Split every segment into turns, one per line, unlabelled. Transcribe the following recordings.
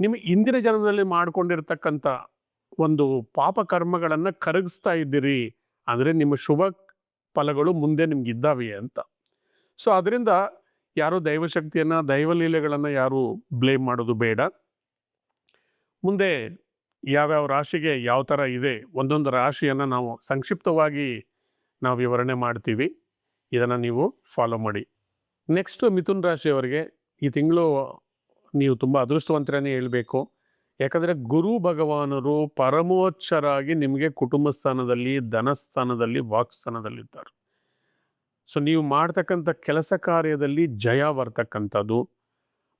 ನಿಮ್ಮ ಇಂದಿನ ಜನ್ಮದಲ್ಲಿ ಮಾಡಿಕೊಂಡಿರ್ತಕ್ಕಂಥ ಒಂದು ಪಾಪ ಕರ್ಮಗಳನ್ನು ಕರಗಿಸ್ತಾ ಇದ್ದೀರಿ. ಅಂದರೆ ನಿಮ್ಮ ಶುಭ ಫಲಗಳು ಮುಂದೆ ನಿಮ್ಗೆ ಇದ್ದಾವೆ ಅಂತ. ಸೊ ಅದರಿಂದ ಯಾರು ದೈವಶಕ್ತಿಯನ್ನು, ದೈವಲೀಲೆಗಳನ್ನು ಯಾರು ಬ್ಲೇಮ್ ಮಾಡೋದು ಬೇಡ. ಮುಂದೆ ಯಾವ್ಯಾವ ರಾಶಿಗೆ ಯಾವ ಥರ ಇದೆ, ಒಂದೊಂದು ರಾಶಿಯನ್ನು ನಾವು ಸಂಕ್ಷಿಪ್ತವಾಗಿ ನಾವು ವಿವರಣೆ ಮಾಡ್ತೀವಿ. ಇದನ್ನು ನೀವು ಫಾಲೋ ಮಾಡಿ. ನೆಕ್ಸ್ಟು ಮಿಥುನ್ ರಾಶಿಯವರಿಗೆ ಈ ತಿಂಗಳು ನೀವು ತುಂಬ ಅದೃಷ್ಟವಂತರೇ ಹೇಳಬೇಕು. ಯಾಕಂದರೆ ಗುರು ಭಗವಾನರು ಪರಮೋಚ್ಚರಾಗಿ ನಿಮಗೆ ಕುಟುಂಬ ಸ್ಥಾನದಲ್ಲಿ ಧನಸ್ಥಾನದಲ್ಲಿ, ವಾಕ್ಸ್ಥಾನದಲ್ಲಿದ್ದಾರೆ. ಸೊ, ನೀವು ಮಾಡ್ತಕ್ಕಂಥ ಕೆಲಸ ಕಾರ್ಯದಲ್ಲಿ ಜಯ ಬರ್ತಕ್ಕಂಥದ್ದು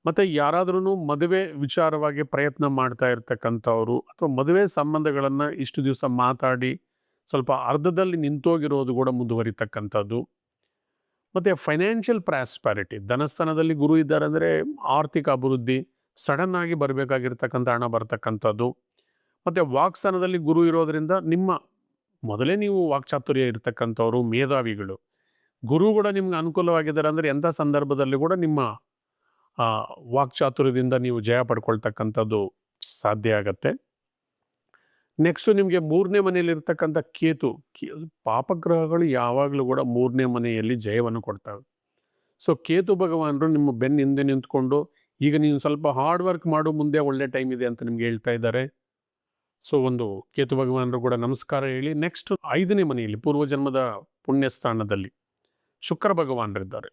ಮತ್ತು ಯಾರಾದ್ರೂ ಮದುವೆ ವಿಚಾರವಾಗಿ ಪ್ರಯತ್ನ ಮಾಡ್ತಾ ಇರ್ತಕ್ಕಂಥವ್ರು ಅಥವಾ ಮದುವೆ ಸಂಬಂಧಗಳನ್ನು ಇಷ್ಟು ದಿವಸ ಮಾತಾಡಿ ಸ್ವಲ್ಪ ಅರ್ಧದಲ್ಲಿ ನಿಂತೋಗಿರೋದು ಕೂಡ ಮುಂದುವರಿತಕ್ಕಂಥದ್ದು. ಮತ್ತು ಫೈನಾನ್ಷಿಯಲ್ ಪ್ರಾಸ್ಪ್ಯಾರಿಟಿ ಧನಸ್ಥಾನದಲ್ಲಿ ಗುರು ಇದ್ದಾರೆ ಅಂದರೆ ಆರ್ಥಿಕ ಅಭಿವೃದ್ಧಿ ಸಡನ್ ಆಗಿ ಬರಬೇಕಾಗಿರ್ತಕ್ಕಂಥ ಹಣ ಬರ್ತಕ್ಕಂಥದ್ದು. ಮತ್ತು ವಾಕ್ಸ್ಥಾನದಲ್ಲಿ ಗುರು ಇರೋದರಿಂದ ನಿಮ್ಮ, ಮೊದಲೇ ನೀವು ವಾಕ್ಚಾತುರ್ಯ ಇರತಕ್ಕಂಥವ್ರು, ಮೇಧಾವಿಗಳು. ಗುರು ಕೂಡ ನಿಮ್ಗೆ ಅನುಕೂಲವಾಗಿದ್ದಾರೆ ಅಂದರೆ ಎಂಥ ಸಂದರ್ಭದಲ್ಲಿ ಕೂಡ ನಿಮ್ಮ ವಾಕ್ಚಾತುರ್ಯದಿಂದ ನೀವು ಜಯ ಪಡ್ಕೊಳ್ತಕ್ಕಂಥದ್ದು ಸಾಧ್ಯ ಆಗತ್ತೆ. ನೆಕ್ಸ್ಟು ನಿಮಗೆ ಮೂರನೇ ಮನೆಯಲ್ಲಿ ಇರ್ತಕ್ಕಂಥ ಕೇತು ಪಾಪಗ್ರಹಗಳು ಯಾವಾಗಲೂ ಕೂಡ ಮೂರನೇ ಮನೆಯಲ್ಲಿ ಜಯವನ್ನು ಕೊಡ್ತವೆ. ಸೊ ಕೇತು ಭಗವಾನರು ನಿಮ್ಮ ಬೆನ್ನ ಹಿಂದೆ ನಿಂತ್ಕೊಂಡು, ಈಗ ನೀವು ಸ್ವಲ್ಪ ಹಾರ್ಡ್ ವರ್ಕ್ ಮಾಡು, ಮುಂದೆ ಒಳ್ಳೆ ಟೈಮ್ ಇದೆ ಅಂತ ನಿಮ್ಗೆ ಹೇಳ್ತಾ ಇದ್ದಾರೆ. ಸೊ ಒಂದು ಕೇತು ಭಗವಾನರು ಕೂಡ ನಮಸ್ಕಾರ ಹೇಳಿ ನೆಕ್ಸ್ಟ್ ಐದನೇ ಮನೆಯಲ್ಲಿ, ಪೂರ್ವಜನ್ಮದ ಪುಣ್ಯ ಸ್ಥಾನದಲ್ಲಿ ಶುಕ್ರ ಭಗವಾನರಿದ್ದಾರೆ.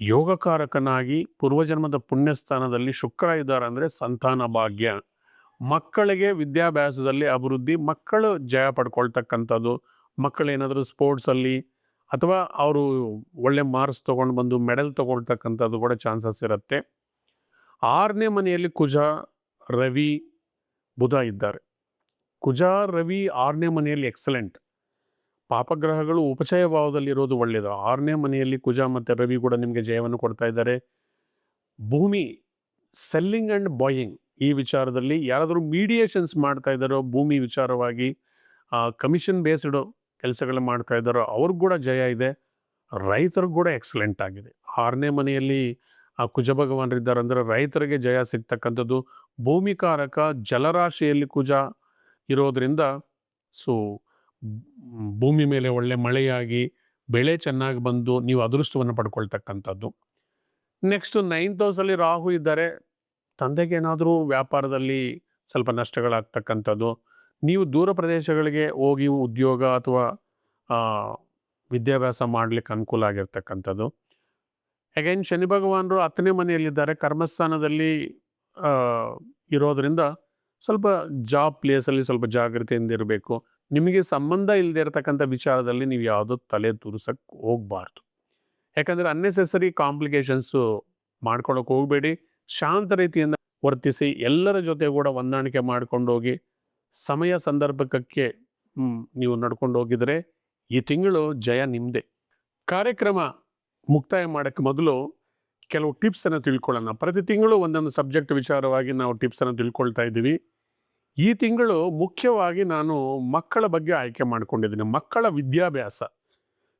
ಯೋಗಕಾರಕನಾಗಿ ಪೂರ್ವಜನ್ಮದ ಪುಣ್ಯಸ್ಥಾನದಲ್ಲಿ ಶುಕ್ರ ಇದ್ದಾರೆ ಅಂದರೆ ಸಂತಾನ ಭಾಗ್ಯ. ಮಕ್ಕಳಿಗೆ ವಿದ್ಯಾಭ್ಯಾಸದಲ್ಲಿ ಅಭಿವೃದ್ಧಿ, ಮಕ್ಕಳು ಜಯ ಪಡ್ಕೊಳ್ತಕ್ಕಂಥದ್ದು, ಮಕ್ಕಳು ಏನಾದರೂ ಸ್ಪೋರ್ಟ್ಸಲ್ಲಿ ಅಥವಾ ಅವರು ಒಳ್ಳೆ ಮಾರ್ಕ್ಸ್ ತೊಗೊಂಡು ಬಂದು ಮೆಡಲ್ ತೊಗೊಳ್ತಕ್ಕಂಥದ್ದು ಕೂಡ ಚಾನ್ಸಸ್ ಇರುತ್ತೆ. ಆರನೇ ಮನೆಯಲ್ಲಿ ಕುಜ, ರವಿ, ಬುಧ ಇದ್ದಾರೆ. ಕುಜ, ರವಿ ಆರನೇ ಮನೆಯಲ್ಲಿ ಎಕ್ಸಲೆಂಟ್ ಪಾಪಗ್ರಹಗಳು ಉಪಚಯ ಭಾವದಲ್ಲಿರೋದು ಒಳ್ಳೆಯದು ಆರನೇ ಮನೆಯಲ್ಲಿ ಕುಜ ಮತ್ತು ರವಿ ಕೂಡ ನಿಮಗೆ ಜಯವನ್ನು ಕೊಡ್ತಾ ಇದ್ದಾರೆ. ಭೂಮಿ ಸೆಲ್ಲಿಂಗ್ ಆ್ಯಂಡ್ ಬಾಯಿಂಗ್ ಈ ವಿಚಾರದಲ್ಲಿ ಯಾರಾದರೂ ಮೀಡಿಯೇಷನ್ಸ್ ಮಾಡ್ತಾ ಇದ್ದಾರೋ, ಭೂಮಿ ವಿಚಾರವಾಗಿ ಕಮಿಷನ್ ಬೇಸ್ಡ್ ಕೆಲಸಗಳು ಮಾಡ್ತಾ ಇದ್ದಾರೋ, ಅವ್ರಿಗೂ ಕೂಡ ಜಯ ಇದೆ. ರೈತರಿಗೂ ಕೂಡ ಎಕ್ಸಲೆಂಟ್ ಆಗಿದೆ. ಆರನೇ ಮನೆಯಲ್ಲಿ, ಆ, ಕುಜ ಭಗವಾನರಿದ್ದಾರೆ ಅಂದರೆ ರೈತರಿಗೆ ಜಯ ಸಿಗ್ತಕ್ಕಂಥದ್ದು. ಭೂಮಿಕಾರಕ ಜಲರಾಶಿಯಲ್ಲಿ ಕುಜ ಇರೋದರಿಂದ, ಸೊ ಭೂಮಿ ಮೇಲೆ ಒಳ್ಳೆ ಮಳೆಯಾಗಿ, ಬೆಳೆ ಚೆನ್ನಾಗಿ ಬಂದು ನೀವು ಅದೃಷ್ಟವನ್ನು ಪಡ್ಕೊಳ್ತಕ್ಕಂಥದ್ದು. ನೆಕ್ಸ್ಟ್ ನೈನ್ತ್ ಹೌಸಲ್ಲಿ ರಾಹು ಇದ್ದಾರೆ. ತಂದೆಗೆ ಏನಾದರೂ ವ್ಯಾಪಾರದಲ್ಲಿ ಸ್ವಲ್ಪ ನಷ್ಟಗಳಾಗ್ತಕ್ಕಂಥದ್ದು, ನೀವು ದೂರ ಪ್ರದೇಶಗಳಿಗೆ ಹೋಗಿ ಉದ್ಯೋಗ ಅಥವಾ ವಿದ್ಯಾಭ್ಯಾಸ ಮಾಡಲಿಕ್ಕೆ ಅನುಕೂಲ ಆಗಿರ್ತಕ್ಕಂಥದ್ದು. ಅಗೈನ್ ಶನಿ ಭಗವಾನರು ಹತ್ತನೇ ಮನೆಯಲ್ಲಿದ್ದಾರೆ. ಕರ್ಮಸ್ಥಾನದಲ್ಲಿ ಇರೋದರಿಂದ ಸ್ವಲ್ಪ ಜಾಬ್ ಪ್ಲೇಸಲ್ಲಿ ಸ್ವಲ್ಪ ಜಾಗೃತಿಯಿಂದ ಇರಬೇಕು. ನಿಮಗೆ ಸಂಬಂಧ ಇಲ್ಲದೆ ಇರತಕ್ಕಂಥ ವಿಚಾರದಲ್ಲಿ ನೀವು ಯಾವುದೋ ತಲೆ ತುರ್ಸಕ್ಕೆ ಹೋಗಬಾರ್ದು. ಯಾಕಂದರೆ ಅನ್ನೆಸೆಸರಿ ಕಾಂಪ್ಲಿಕೇಶನ್ಸು ಮಾಡ್ಕೊಳಕ್ಕೆ ಹೋಗಬೇಡಿ. ಶಾಂತ ರೀತಿಯಿಂದ ವರ್ತಿಸಿ ಎಲ್ಲರ ಜೊತೆ ಕೂಡ ಹೊಂದಾಣಿಕೆ ಮಾಡ್ಕೊಂಡು ಹೋಗಿ ಸಮಯ ಸಂದರ್ಭಕ್ಕೆ ನೀವು ನಡ್ಕೊಂಡು ಹೋಗಿದರೆ ಈ ತಿಂಗಳು ಜಯ ನಿಮ್ಮದೇ ಕಾರ್ಯಕ್ರಮ ಮುಕ್ತಾಯ ಮಾಡೋಕ್ಕೆ ಮೊದಲು ಕೆಲವು ಟಿಪ್ಸನ್ನು ತಿಳ್ಕೊಳ್ಳೋಣ. ಪ್ರತಿ ತಿಂಗಳು ಒಂದೊಂದು ಸಬ್ಜೆಕ್ಟ್ ವಿಚಾರವಾಗಿ ನಾವು ಟಿಪ್ಸನ್ನು ತಿಳ್ಕೊಳ್ತಾ ಇದ್ದೀವಿ. ಈ ತಿಂಗಳು ಮುಖ್ಯವಾಗಿ ನಾನು ಮಕ್ಕಳ ಬಗ್ಗೆ ಆಯ್ಕೆ ಮಾಡ್ಕೊಂಡಿದ್ದೀನಿ. ಮಕ್ಕಳ ವಿದ್ಯಾಭ್ಯಾಸ.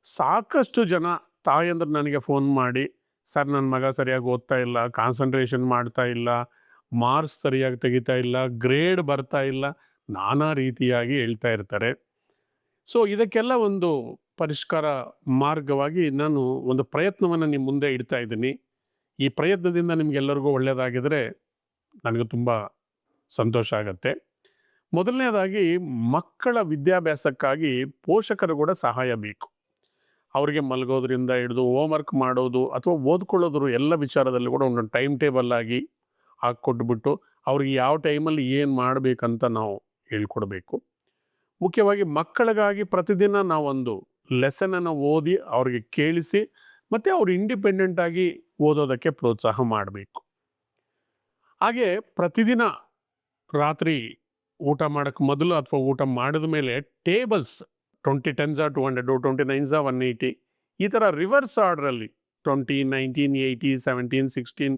ಸಾಕಷ್ಟು ಜನ ತಾಯಂದ್ರೆ ನನಗೆ ಫೋನ್ ಮಾಡಿ ಸರ್ ನನ್ನ ಮಗ ಸರಿಯಾಗಿ ಓದ್ತಾ ಇಲ್ಲ ಕಾನ್ಸಂಟ್ರೇಷನ್ ಮಾಡ್ತಾ ಇಲ್ಲ ಮಾರ್ಕ್ಸ್ ಸರಿಯಾಗಿ ತೆಗಿತಾ ಇಲ್ಲ ಗ್ರೇಡ್ ಬರ್ತಾ ಇಲ್ಲ, ನಾನಾ ರೀತಿಯಾಗಿ ಹೇಳ್ತಾ ಇರ್ತಾರೆ. ಸೊ ಇದಕ್ಕೆಲ್ಲ ಒಂದು ಪರಿಷ್ಕಾರ ಮಾರ್ಗವಾಗಿ ನಾನು ಒಂದು ಪ್ರಯತ್ನವನ್ನು ನಿಮ್ಮ ಮುಂದೆ ಇಡ್ತಾ ಇದ್ದೀನಿ. ಈ ಪ್ರಯತ್ನದಿಂದ ನಿಮಗೆಲ್ಲರಿಗೂ ಒಳ್ಳೆಯದಾಗಿದ್ದರೆ ನನಗೆ ತುಂಬ ಸಂತೋಷ ಆಗುತ್ತೆ. ಮೊದಲನೇದಾಗಿ ಮಕ್ಕಳ ವಿದ್ಯಾಭ್ಯಾಸಕ್ಕಾಗಿ ಪೋಷಕರು ಕೂಡ ಸಹಾಯ ಬೇಕು. ಅವರಿಗೆ ಮಲಗೋದ್ರಿಂದ ಹಿಡಿದು ಹೋಮ್ವರ್ಕ್ ಮಾಡೋದು ಅಥವಾ ಓದ್ಕೊಳ್ಳೋದ್ರ ಎಲ್ಲ ವಿಚಾರದಲ್ಲಿ ಕೂಡ ಒಂದು ಟೈಮ್ ಟೇಬಲ್ ಆಗಿ ಹಾಕ್ಕೊಟ್ಬಿಟ್ಟು ಅವ್ರಿಗೆ ಯಾವ ಟೈಮಲ್ಲಿ ಏನು ಮಾಡಬೇಕಂತ ನಾವು ಹೇಳ್ಕೊಡ್ಬೇಕು. ಮುಖ್ಯವಾಗಿ ಮಕ್ಕಳಿಗಾಗಿ ಪ್ರತಿದಿನ ನಾವೊಂದು ಲೆಸನನ್ನು ಓದಿ ಅವ್ರಿಗೆ ಕೇಳಿಸಿ ಮತ್ತು ಅವ್ರು ಇಂಡಿಪೆಂಡೆಂಟ್ ಆಗಿ ಓದೋದಕ್ಕೆ ಪ್ರೋತ್ಸಾಹ ಮಾಡಬೇಕು. ಹಾಗೆ ಪ್ರತಿದಿನ ರಾತ್ರಿ ಊಟ ಮಾಡೋಕ್ಕೆ ಮೊದಲು ಅಥವಾ ಊಟ ಮಾಡಿದ ಮೇಲೆ tables twenty tens two hundred twenty nines one eighty ಈ ಥರ reverse ಆರ್ಡ್ರಲ್ಲಿ twenty nineteen eighteen seventeen sixteen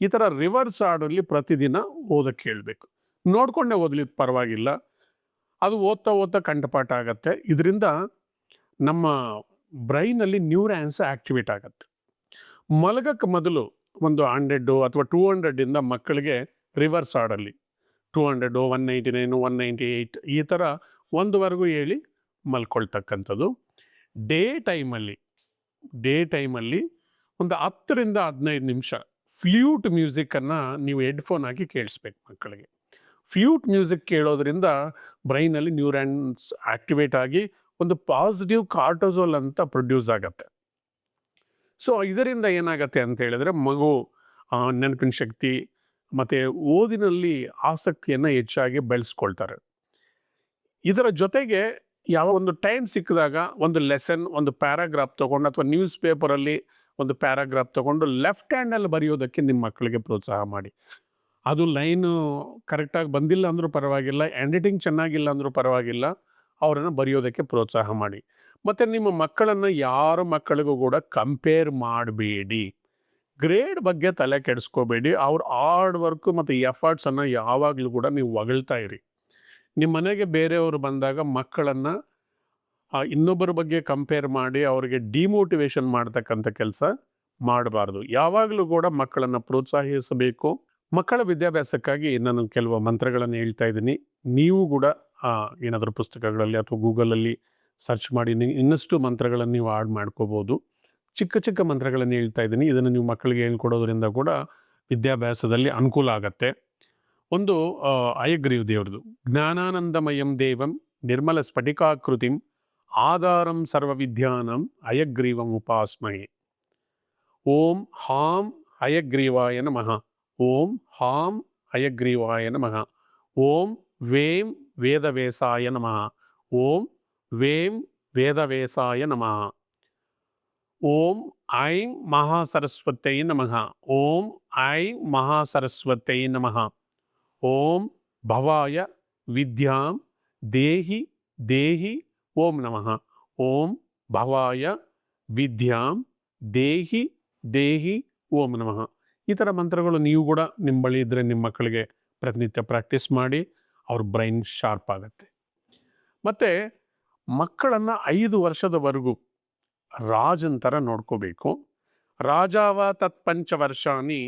ಈ ಥರ ರಿವರ್ಸ್ ಆರ್ಡ್ರಲ್ಲಿ ಪ್ರತಿದಿನ ಓದೋಕ್ಕೆ ಹೇಳಬೇಕು. ನೋಡ್ಕೊಂಡೇ ಓದಲಿ ಪರವಾಗಿಲ್ಲ. ಅದು ಓದ್ತಾ ಓದ್ತಾ ಕಂಠಪಾಠ ಆಗುತ್ತೆ. ಇದರಿಂದ ನಮ್ಮ ಬ್ರೈನಲ್ಲಿ ನ್ಯೂರ್ಯಾನ್ಸ್ ಆ್ಯಕ್ಟಿವೇಟ್ ಆಗುತ್ತೆ. ಮಲಗಕ್ಕೆ ಮೊದಲು ಒಂದು ಹಂಡ್ರೆಡ್ಡು ಅಥವಾ ಟೂ ಹಂಡ್ರೆಡ್ಡಿಂದ ಮಕ್ಕಳಿಗೆ reverse ಆರ್ಡಲ್ಲಿ two hundred one ninety nine one ninety eight ಈ ಥರ ಒಂದುವರೆಗೂ ಹೇಳಿ ಮಲ್ಕೊಳ್ತಕ್ಕಂಥದ್ದು. ಡೇ ಟೈಮಲ್ಲಿ ಡೇ ಟೈಮಲ್ಲಿ ಒಂದು ಹತ್ತರಿಂದ ಹದಿನೈದು ನಿಮಿಷ ಫ್ಲ್ಯೂಟ್ ಮ್ಯೂಸಿಕ್ಕನ್ನು ನೀವು ಹೆಡ್ಫೋನ್ ಹಾಕಿ ಕೇಳಿಸ್ಬೇಕು ಮಕ್ಕಳಿಗೆ. ಫ್ಲ್ಯೂಟ್ ಮ್ಯೂಸಿಕ್ ಕೇಳೋದ್ರಿಂದ ಬ್ರೈನಲ್ಲಿ ನ್ಯೂರಾನ್ಸ್ ಆಕ್ಟಿವೇಟ್ ಆಗಿ ಒಂದು ಪಾಸಿಟಿವ್ ಕಾರ್ಟೋಸೋಲ್ ಅಂತ ಪ್ರೊಡ್ಯೂಸ್ ಆಗತ್ತೆ. ಸೊ, ಇದರಿಂದ ಏನಾಗತ್ತೆ ಅಂತ ಹೇಳಿದ್ರೆ ಮಗು ನೆನಪಿನ ಶಕ್ತಿ ಮತ್ತು ಓದಿನಲ್ಲಿ ಆಸಕ್ತಿಯನ್ನು ಹೆಚ್ಚಾಗಿ ಬೆಳೆಸ್ಕೊಳ್ತಾರೆ. ಇದರ ಜೊತೆಗೆ ಯಾವ ಒಂದು ಟೈಮ್ ಸಿಕ್ಕಿದಾಗ ಒಂದು ಲೆಸನ್ ಒಂದು ಪ್ಯಾರಾಗ್ರಾಫ್ ತೊಗೊಂಡು ಅಥವಾ ನ್ಯೂಸ್ ಪೇಪರಲ್ಲಿ ಒಂದು ಪ್ಯಾರಾಗ್ರಾಫ್ ತೊಗೊಂಡು ಲೆಫ್ಟ್ ಹ್ಯಾಂಡಲ್ಲಿ ಬರೆಯೋದಕ್ಕೆ ನಿಮ್ಮ ಮಕ್ಕಳಿಗೆ ಪ್ರೋತ್ಸಾಹ ಮಾಡಿ. ಅದು ಲೈನು ಕರೆಕ್ಟಾಗಿ ಬಂದಿಲ್ಲ ಅಂದರೂ ಪರವಾಗಿಲ್ಲ ಎಡಿಟಿಂಗ್ ಚೆನ್ನಾಗಿಲ್ಲ ಅಂದರೂ ಪರವಾಗಿಲ್ಲ, ಅವರನ್ನು ಬರೆಯೋದಕ್ಕೆ ಪ್ರೋತ್ಸಾಹ ಮಾಡಿ. ಮತ್ತು ನಿಮ್ಮ ಮಕ್ಕಳನ್ನು ಯಾರ ಮಕ್ಕಳಿಗೂ ಕೂಡ ಕಂಪೇರ್ ಮಾಡಬೇಡಿ. ಗ್ರೇಡ್ ಬಗ್ಗೆ ತಲೆ ಕೆಡಿಸ್ಕೋಬೇಡಿ. ಅವ್ರ ಹಾರ್ಡ್ ವರ್ಕು ಮತ್ತು ಎಫರ್ಟ್ಸನ್ನು ಯಾವಾಗಲೂ ಕೂಡ ನೀವು ಹೊಗಳ್ತಾ ಇರಿ. ನಿಮ್ಮ ಮನೆಗೆ ಬೇರೆಯವರು ಬಂದಾಗ ಮಕ್ಕಳನ್ನು ಇನ್ನೊಬ್ಬರ ಬಗ್ಗೆ ಕಂಪೇರ್ ಮಾಡಿ ಅವರಿಗೆ ಡಿಮೋಟಿವೇಶನ್ ಮಾಡ್ತಕ್ಕಂಥ ಕೆಲಸ ಮಾಡಬಾರ್ದು. ಯಾವಾಗಲೂ ಕೂಡ ಮಕ್ಕಳನ್ನು ಪ್ರೋತ್ಸಾಹಿಸಬೇಕು. ಮಕ್ಕಳ ವಿದ್ಯಾಭ್ಯಾಸಕ್ಕಾಗಿ ನಾನು ಕೆಲವು ಮಂತ್ರಗಳನ್ನು ಹೇಳ್ತಾ ಇದ್ದೀನಿ. ನೀವು ಕೂಡ ಏನಾದರೂ ಪುಸ್ತಕಗಳಲ್ಲಿ ಅಥವಾ ಗೂಗಲಲ್ಲಿ ಸರ್ಚ್ ಮಾಡಿ ಇನ್ನಷ್ಟು ಮಂತ್ರಗಳನ್ನು ನೀವು ಆಡ್ ಮಾಡ್ಕೋಬೋದು. ಚಿಕ್ಕ ಚಿಕ್ಕ ಮಂತ್ರಗಳನ್ನು ಹೇಳ್ತಾ ಇದ್ದೀನಿ. ಇದನ್ನು ನೀವು ಮಕ್ಕಳಿಗೆ ಹೇಳ್ಕೊಡೋದ್ರಿಂದ ಕೂಡ ವಿದ್ಯಾಭ್ಯಾಸದಲ್ಲಿ ಅನುಕೂಲ ಆಗತ್ತೆ. ಒಂದು ಆ, ಅಯಗ್ರೀವ್ ದೇವ್ರದ್ದು ಜ್ಞಾನಾನಂದಮಯಂ ದೇವಂ ನಿರ್ಮಲ ಸ್ಫಟಿಕಾಕೃತಿಂ ಆಧಾರಂ ಸರ್ವವಿದ್ಯಾನಂ ಅಯಗ್ರೀವಂ ಉಪಾಸ್ಮಹೆ. ಓಂ ಹಾಂ ಹಯಗ್ರೀವಾಯ ನಮಃ. ಓಂ ಹಾಂ ಹಯಗ್ರೀವಾಯ ನಮಃ. ಓಂ ವೇಂ ವೇದವೇಸಾಯ ನಮಃ. ಓಂ ವೇಂ ವೇದವೇಸಾಯ ನಮಃ. ಓಂ ಐಂ ಮಹಾಸರಸ್ವತೈ ನಮಃ. ಓಂ ಐಂ ಮಹಾಸರಸ್ವತೈ ನಮಃ. ಓಂ ಭವಾಯ ವಿದ್ಯಾಂ ದೇಹಿ ದೇಹಿ ಓಂ ನಮಃ. ಓಂ ಭವಾಯ ವಿದ್ಯಾಂ ದೇಹಿ ದೇಹಿ ಓಂ ನಮಃ. ಈ ಥರ ಮಂತ್ರಗಳು ನೀವು ಕೂಡ ನಿಮ್ಮ ಬಳಿ ಇದ್ದರೆ ನಿಮ್ಮ ಮಕ್ಕಳಿಗೆ ಪ್ರತಿನಿತ್ಯ ಪ್ರಾಕ್ಟೀಸ್ ಮಾಡಿ ಅವ್ರ ಬ್ರೈನ್ ಶಾರ್ಪ್ ಆಗುತ್ತೆ. ಮತ್ತು ಮಕ್ಕಳನ್ನು ಐದು ವರ್ಷದವರೆಗೂ ರಾಜನ್ ಥರ ನೋಡ್ಕೋಬೇಕು. ರಾಜಾವ ತತ್ಪಂಚ ವರ್ಷಾಣಿ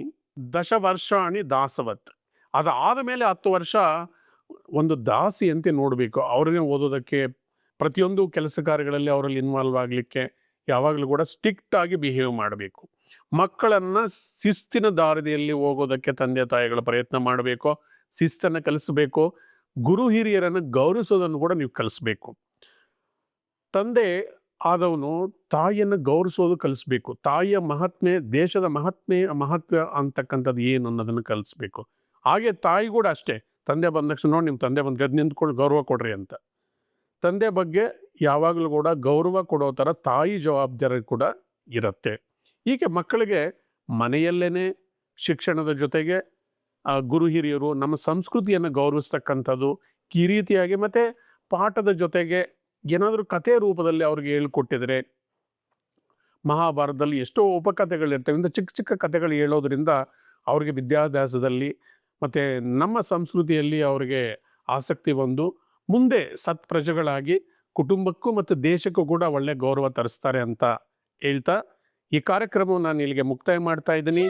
ದಶವರ್ಷಾಣಿ ದಾಸವತ್. ಅದಾದ ಮೇಲೆ ಹತ್ತು ವರ್ಷ ಒಂದು ದಾಸಿಯಂತೆ ನೋಡಬೇಕು. ಅವ್ರನ್ನೇ ಓದೋದಕ್ಕೆ ಪ್ರತಿಯೊಂದು ಕೆಲಸ ಕಾರ್ಯಗಳಲ್ಲಿ ಅವರಲ್ಲಿ ಇನ್ವಾಲ್ವ್ ಆಗಲಿಕ್ಕೆ ಯಾವಾಗಲೂ ಕೂಡ ಸ್ಟ್ರಿಕ್ಟ್ ಆಗಿ ಬಿಹೇವ್ ಮಾಡಬೇಕು. ಮಕ್ಕಳನ್ನು ಶಿಸ್ತಿನ ದಾರಿಯಲ್ಲಿ ಹೋಗೋದಕ್ಕೆ ತಂದೆ ತಾಯಿಗಳ ಪ್ರಯತ್ನ ಮಾಡಬೇಕು, ಶಿಸ್ತನ್ನು ಕಲಿಸಬೇಕು, ಗುರು ಹಿರಿಯರನ್ನು ಗೌರವಿಸೋದನ್ನು ಕೂಡ ನೀವು ಕಲಿಸ್ಬೇಕು. ತಂದೆ ಆದವನು ತಾಯಿಯನ್ನು ಗೌರವಿಸೋದು ಕಲಿಸ್ಬೇಕು. ತಾಯಿಯ ಮಹಾತ್ಮೆ, ದೇಶದ ಮಹಾತ್ಮೆ, ಮಹತ್ವ ಅಂತಕ್ಕಂಥದ್ದು ಏನು ಅನ್ನೋದನ್ನು ಕಲಿಸ್ಬೇಕು. ಹಾಗೆ ತಾಯಿ ಕೂಡ ಅಷ್ಟೇ. ತಂದೆ ಬಂದ ತಕ್ಷಣ ನೋಡಿ ನಿಮ್ಮ ತಂದೆ ಬಂದು ಗದ್ದು ನಿಂತ್ಕೊಂಡು ಗೌರವ ಕೊಡ್ರಿ ಅಂತ. ತಂದೆ ಬಗ್ಗೆ ಯಾವಾಗಲೂ ಕೂಡ ಗೌರವ ಕೊಡೋ ಥರ ತಾಯಿ ಜವಾಬ್ದಾರಿ ಕೂಡ ಇರುತ್ತೆ. ಹೀಗೆ ಮಕ್ಕಳಿಗೆ ಮನೆಯಲ್ಲೇ ಶಿಕ್ಷಣದ ಜೊತೆಗೆ ಗುರು ಹಿರಿಯರು ನಮ್ಮ ಸಂಸ್ಕೃತಿಯನ್ನು ಗೌರವಿಸ್ತಕ್ಕಂಥದ್ದು ಈ ರೀತಿಯಾಗಿ ಮತ್ತು ಪಾಠದ ಜೊತೆಗೆ ಏನಾದರೂ ಕಥೆ ರೂಪದಲ್ಲಿ ಅವ್ರಿಗೆ ಹೇಳ್ಕೊಟ್ಟಿದರೆ, ಮಹಾಭಾರತದಲ್ಲಿ ಎಷ್ಟೋ ಉಪಕಥೆಗಳಿರ್ತವೆ. ಇಂಥ ಚಿಕ್ಕ ಚಿಕ್ಕ ಕಥೆಗಳು ಹೇಳೋದ್ರಿಂದ ಅವ್ರಿಗೆ ವಿದ್ಯಾಭ್ಯಾಸದಲ್ಲಿ ಮತ್ತು ನಮ್ಮ ಸಂಸ್ಕೃತಿಯಲ್ಲಿ ಅವರಿಗೆ ಆಸಕ್ತಿ ಬಂದು ಮುಂದೆ ಸತ್ ಪ್ರಜೆಗಳಾಗಿ ಕುಟುಂಬಕ್ಕೂ ಮತ್ತು ದೇಶಕ್ಕೂ ಕೂಡ ಒಳ್ಳೆ ಗೌರವ ತರಿಸ್ತಾರೆ ಅಂತ ಹೇಳ್ತಾ ಈ ಕಾರ್ಯಕ್ರಮವನ್ನು ನಾನು ಇಲ್ಲಿಗೆ ಮುಕ್ತಾಯ ಮಾಡ್ತಾ ಇದ್ದೀನಿ.